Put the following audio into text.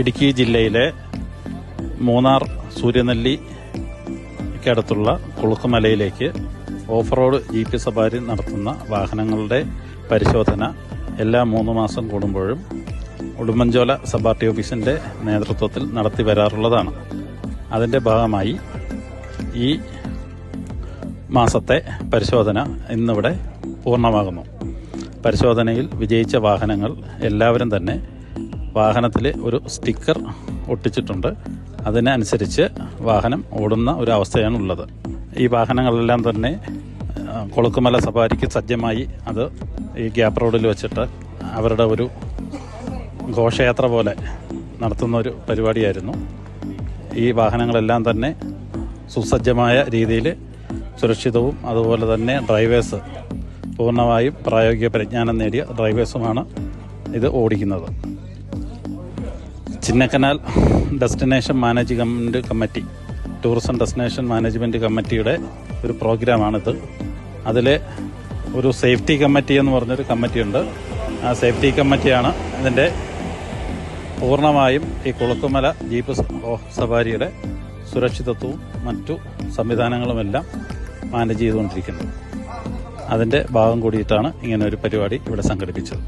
ഇടുക്കി ജില്ലയിലെ മൂന്നാർ സൂര്യനെല്ലിക്കടുത്തുള്ള കുളുക്കുമലയിലേക്ക് ഓഫ് റോഡ് ജി പി സവാരി നടത്തുന്ന വാഹനങ്ങളുടെ പരിശോധന എല്ലാ മൂന്ന് മാസം കൂടുമ്പോഴും ഉടുമ്പൻചോല സബ് ഓഫീസിന്റെ നേതൃത്വത്തിൽ നടത്തി വരാറുള്ളതാണ്. അതിന്റെ ഭാഗമായി ഈ മാസത്തെ പരിശോധന ഇന്നിവിടെ പൂർണമാകുന്നു. പരിശോധനയിൽ വിജയിച്ച വാഹനങ്ങൾ എല്ലാവരും തന്നെ വാഹനത്തിൽ ഒരു സ്റ്റിക്കർ ഒട്ടിച്ചിട്ടുണ്ട്. അതിനനുസരിച്ച് വാഹനം ഓടുന്ന ഒരു അവസ്ഥയാണ് ഉള്ളത് ഈ വാഹനങ്ങളെല്ലാം തന്നെ കൊളുക്കുമല സഫാരിക്ക് സജ്ജമായി അത് ഈ ഗ്യാപ്പ് റോഡിൽ വെച്ചിട്ട് അവരുടെ ഒരു ഘോഷയാത്ര പോലെ നടത്തുന്ന ഒരു പരിപാടിയായിരുന്നു. ഈ വാഹനങ്ങളെല്ലാം തന്നെ സുസജ്ജമായ രീതിയിൽ സുരക്ഷിതവും അതുപോലെ തന്നെ ഡ്രൈവേഴ്സ് പൂർണമായും പ്രായോഗിക പരിജ്ഞാനം നേടിയ ഡ്രൈവേഴ്സുമാണ് ഇത് ഓടിക്കുന്നത്. Chinnakanal destination management committee tourism destination management കമ്മിറ്റിയുടെ ഒരു പ്രോഗ്രാമാണിത്. അതിൽ ഒരു സേഫ്റ്റി കമ്മിറ്റി എന്ന് പറഞ്ഞൊരു കമ്മിറ്റിയുണ്ട്. ആ സേഫ്റ്റി കമ്മിറ്റിയാണ് ഇതിന്റെ പൂർണമായും ഈ കുളക്കുമല ജീപ്പ് സവാരിയുടെ സുരക്ഷിതത്വവും മറ്റു സംവിധാനങ്ങളുമെല്ലാം മാനേജ് ചെയ്തുകൊണ്ടിരിക്കുന്നത്. അതിന്റെ ഭാഗം കൂടിയിട്ടാണ് ഇങ്ങനെ ഒരു പരിപാടി ഇവിടെ സംഘടിപ്പിച്ചത്.